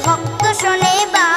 ভক্ত শোনে বা